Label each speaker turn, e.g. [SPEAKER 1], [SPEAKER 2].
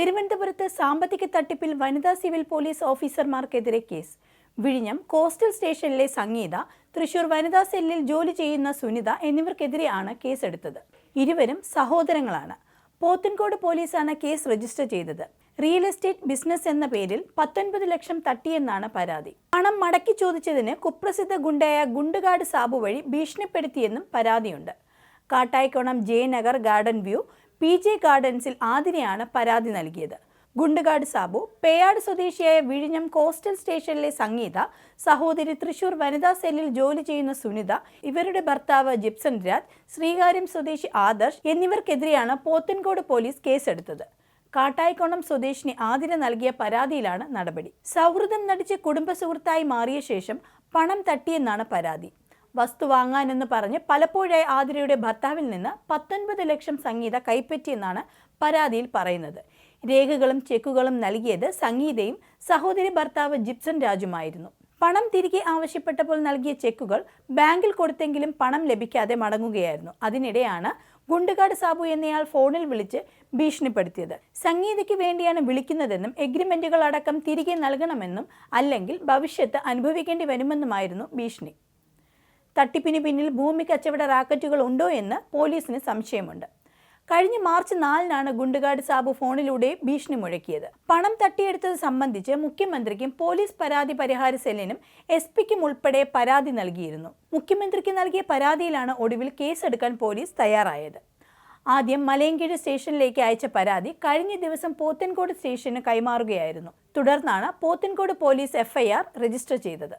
[SPEAKER 1] തിരുവനന്തപുരത്ത് സാമ്പത്തിക തട്ടിപ്പിൽ വനിതാ സിവിൽ പോലീസ് ഓഫീസർമാർക്കെതിരെ കേസ്. വിഴിഞ്ഞം കോസ്റ്റൽ സ്റ്റേഷനിലെ സംഗീത തൃശൂർ വനിതാ സെല്ലിൽ ജോലി ചെയ്യുന്ന സുനിത എന്നിവർക്കെതിരെയാണ് കേസെടുത്തത്. ഇരുവരും സഹോദരങ്ങളാണ്. പോത്തൻകോട് പോലീസാണ് കേസ് രജിസ്റ്റർ ചെയ്തത്. റിയൽ എസ്റ്റേറ്റ് ബിസിനസ് എന്ന പേരിൽ പത്തൊൻപത് ലക്ഷം തട്ടിയെന്നാണ് പരാതി. പണം മടക്കി ചോദിച്ചതിന് കുപ്രസിദ്ധ ഗുണ്ടയായ ഗുണ്ടുകാട് സാബു വഴി ഭീഷണിപ്പെടുത്തിയെന്നും പരാതിയുണ്ട്. Kattaikonam Jayanagar garden view P J ഗാർഡൻസിൽ ആതിരയാണ് പരാതി നൽകിയത്. ഗുണ്ടുകാട് സാബു പേയാട് സ്വദേശിയായ വിഴിഞ്ഞം കോസ്റ്റൽ സ്റ്റേഷനിലെ സംഗീത സഹോദരി തൃശൂർ വനിതാ സെല്ലിൽ ജോലി ചെയ്യുന്ന സുനിത ഇവരുടെ ഭർത്താവ് ജിപ്സൺ രാജ് ശ്രീകാര്യം സ്വദേശി ആദർശ് എന്നിവർക്കെതിരെയാണ് പോത്തൻകോട് പോലീസ് കേസെടുത്തത്. കാട്ടായിക്കോണം സ്വദേശിനി ആതിര നൽകിയ പരാതിയിലാണ് നടപടി. സൗഹൃദം നടിച്ച് കുടുംബ സുഹൃത്തായി മാറിയ ശേഷം പണം തട്ടിയെന്നാണ് പരാതി. വസ്തു വാങ്ങാനെന്ന് പറഞ്ഞ് പലപ്പോഴായി ആതിരയുടെ ഭർത്താവിൽ നിന്ന് പത്തൊൻപത് ലക്ഷം സംഗീത കൈപ്പറ്റിയെന്നാണ് പരാതിയിൽ പറയുന്നത്. രേഖകളും ചെക്കുകളും നൽകിയത് സംഗീതയും സഹോദരി ഭർത്താവ് ജിപ്സൺ രാജുമായിരുന്നു. പണം തിരികെ ആവശ്യപ്പെട്ടപ്പോൾ നൽകിയ ചെക്കുകൾ ബാങ്കിൽ കൊടുത്തെങ്കിലും പണം ലഭിക്കാതെ മടങ്ങുകയായിരുന്നു. അതിനിടെയാണ് ഗുണ്ടുകാട് സാബു എന്നയാൾ ഫോണിൽ വിളിച്ച് ഭീഷണിപ്പെടുത്തിയത്. സംഗീതയ്ക്ക് വേണ്ടിയാണ് വിളിക്കുന്നതെന്നും എഗ്രിമെന്റുകൾ അടക്കം തിരികെ നൽകണമെന്നും അല്ലെങ്കിൽ ഭവിഷ്യത്ത് അനുഭവിക്കേണ്ടി വരുമെന്നുമായിരുന്നു ഭീഷണി. തട്ടിപ്പിന് പിന്നിൽ ഭൂമി കച്ചവട റാക്കറ്റുകൾ ഉണ്ടോ എന്ന് പോലീസിന് സംശയമുണ്ട്. കഴിഞ്ഞ മാർച്ച് നാലിനാണ് ഗുണ്ടുകാട് സാബു ഫോണിലൂടെ ഭീഷണി മുഴക്കിയത് പണം തട്ടിയെടുത്തത് സംബന്ധിച്ച് മുഖ്യമന്ത്രിക്കും പോലീസ് പരാതി പരിഹാര സെല്ലിനും എസ് പിക്കും ഉൾപ്പെടെ പരാതി നൽകിയിരുന്നു. മുഖ്യമന്ത്രിക്ക് നൽകിയ പരാതിയിലാണ് ഒടുവിൽ കേസെടുക്കാൻ പോലീസ് തയ്യാറായത്. ആദ്യം മലയങ്കീഴ് സ്റ്റേഷനിലേക്ക് അയച്ച പരാതി കഴിഞ്ഞ ദിവസം പോത്തൻകോട് സ്റ്റേഷന് കൈമാറുകയായിരുന്നു. തുടർന്നാണ് പോത്തൻകോട് പോലീസ് എഫ്ഐആർ രജിസ്റ്റർ ചെയ്തത്.